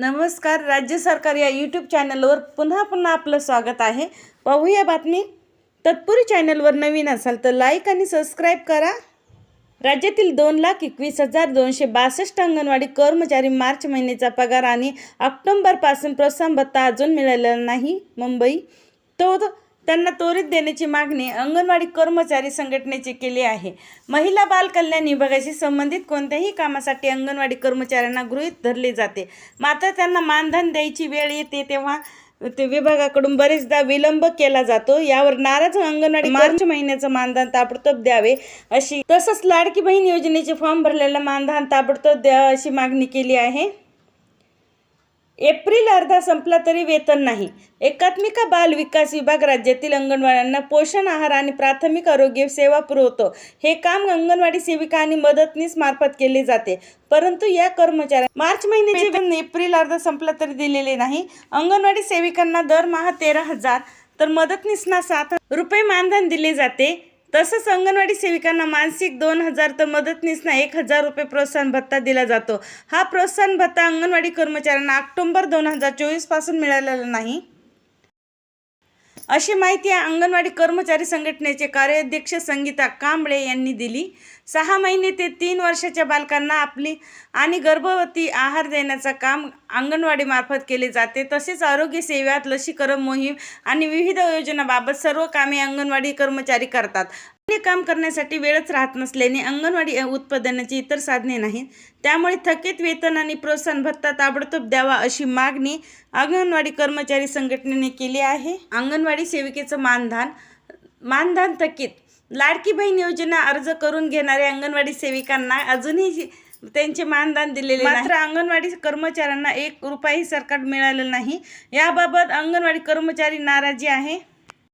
नमस्कार राज्य सरकार या यूट्यूब चॅनलवर पुन्हा पुन्हा आपलं स्वागत आहे. पाहूया बातमी. तत्पुरी चॅनलवर नवीन असाल तर लाईक आणि सबस्क्राईब करा. राज्यातील दोन लाख एकवीस हजार दोनशे बासष्ट अंगणवाडी कर्मचारी मार्च महिन्याचा पगार आणि ऑक्टोंबरपासून प्रोत्साहन भत्ता अजून मिळालेला नाही. मुंबई. तो त्यांना त्वरित देण्याची मागणी अंगणवाडी कर्मचारी संघटनेची केली आहे. महिला बालकल्याण विभागाशी संबंधित कोणत्याही कामासाठी अंगणवाडी कर्मचाऱ्यांना गृहीत धरले जाते. मात्र त्यांना मानधन द्यायची वेळ येते तेव्हा ते विभागाकडून बरेचदा विलंब केला जातो. यावर नाराज अंगणवाडी मार्च महिन्याचं मानधन ताबडतोब द्यावे अशी तसंच लाडकी बहीण योजनेचे फॉर्म भरलेलं मानधन ताबडतोब द्या अशी मागणी केली आहे. एप्रिल अर्धा संपला तरी वेतन नाही. एकात्मिका बाल विकास विभाग राज्यातील अंगणवाड्यांना पोषण आहार आणि प्राथमिक आरोग्य सेवा पुरवतो. हे काम अंगणवाडी सेविका आणि मदतनीस मार्फत केले जाते. परंतु या कर्मचाऱ्या मार्च महिन्याचे वेतन एप्रिल अर्धा संपला तरी दिलेले नाही. अंगणवाडी सेविकांना दरमहा तेरा हजार तर मदतनीसना सात रुपये मानधन दिले जाते. तसंच अंगणवाडी सेविकांना मानसिक दोन हजार तर मदतनीसना एक हजार रुपये प्रोत्साहन भत्ता दिला जातो. हा प्रोत्साहन भत्ता अंगणवाडी कर्मचाऱ्यांना ऑक्टोंबर दोन हजार चोवीसपासून मिळालेला नाही. अशी माहिती अंगणवाडी कर्मचारी संघटनेचे कार्याध्यक्ष संगीता कांबळे यांनी दिली. सहा महिने ते तीन वर्षाच्या बालकांना आपली आणि गर्भवती आहार देण्याचं काम अंगणवाडीमार्फत केले जाते. तसेच आरोग्य सेवेत लसीकरण मोहीम आणि विविध योजनाबाबत सर्व कामे अंगणवाडी कर्मचारी करतात. काम करण्यासाठी वेळच राहत नसल्याने अंगणवाडी उत्पादनाची इतर साधने नाहीत. त्यामुळे थकीत वेतन आणि प्रोत्साहन भत्ता ताबडतोब द्यावा अशी मागणी अंगणवाडी कर्मचारी संघटनेने केली आहे. अंगणवाडी सेविकेचं मानधन मानधन थकीत लाडकी बहीण योजना अर्ज करून घेणाऱ्या अंगणवाडी सेविकांना अजूनही त्यांचे मानधन दिलेले मात्र अंगणवाडी कर्मचाऱ्यांना एक रुपयाही सरकार मिळालेलं नाही. याबाबत अंगणवाडी कर्मचारी नाराजी आहे.